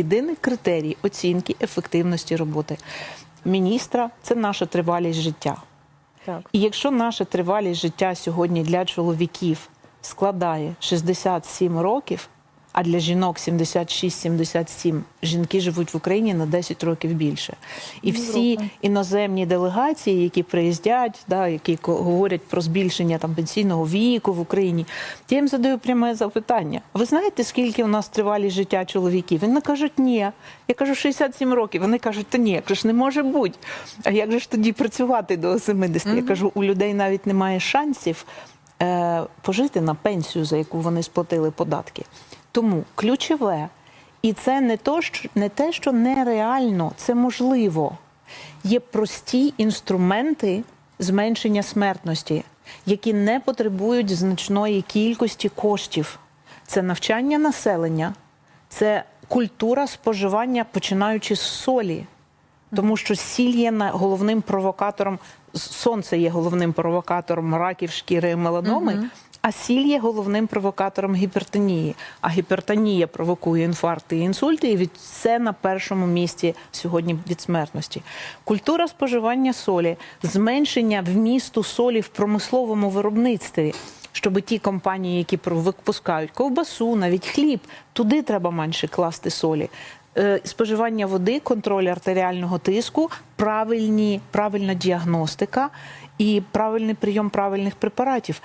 Єдиний критерій оцінки ефективності роботи міністра це наша тривалість життя. Так. І якщо наша тривалість життя сьогодні для чоловіків складає 67 років, а для жінок 76-77, жінки живуть в Україні на 10 років більше. І всі іноземні делегації, які приїздять, да, які говорять про збільшення там пенсійного віку в Україні, я їм задаю пряме запитання: ви знаєте, скільки у нас тривалість життя чоловіків? Вони кажуть, ні. Я кажу 67 років. Вони кажуть, та ні, я кажу, не може бути. А як же ж тоді працювати до 70? Я кажу, у людей навіть немає шансів е, пожити на пенсію, за яку вони сплатили податки. Тому ключове, і це не то, що не те, що нереально, це можливо. Є прості інструменти зменшення смертності, які не потребують значної кількості коштів. Це навчання населення, це культура споживання, починаючи з солі. Тому що сіль є головним провокатором, сонце є головним провокатором раків шкіри і меланоми, а сіль є головним провокатором гіпертонії. А гіпертонія провокує інфаркти і інсульти, і від це на першому місці сьогодні від смертності. Культура споживання солі, зменшення вмісту солі в промисловому виробництві. Щоб ті компанії, які випускають ковбасу, навіть хліб, туди треба менше класти солі. Е, Споживання води, контроль артеріального тиску, правильні, правильна діагностика і правильний прийом правильних препаратів.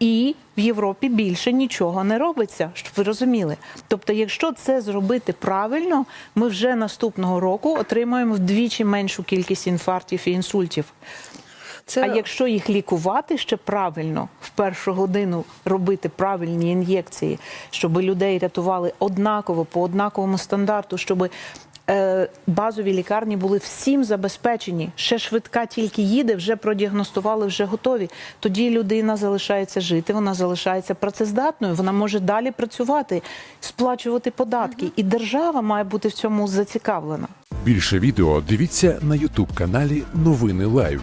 І в Європі більше нічого не робиться, щоб ви розуміли. Тобто, якщо це зробити правильно, ми вже наступного року отримаємо вдвічі меншу кількість інфарктів і інсультів. Це А якщо їх лікувати ще правильно, в першу годину робити правильні ін'єкції, щоб людей рятували однаково по однаковому стандарту, щоб е, базові лікарні були всім забезпечені. Ще швидка тільки їде, вже продіагностували, вже готові. Тоді людина залишається жити, вона залишається працездатною, вона може далі працювати, сплачувати податки. І держава має бути в цьому зацікавлена. Більше відео дивіться на Ютуб каналі Новини Лайв.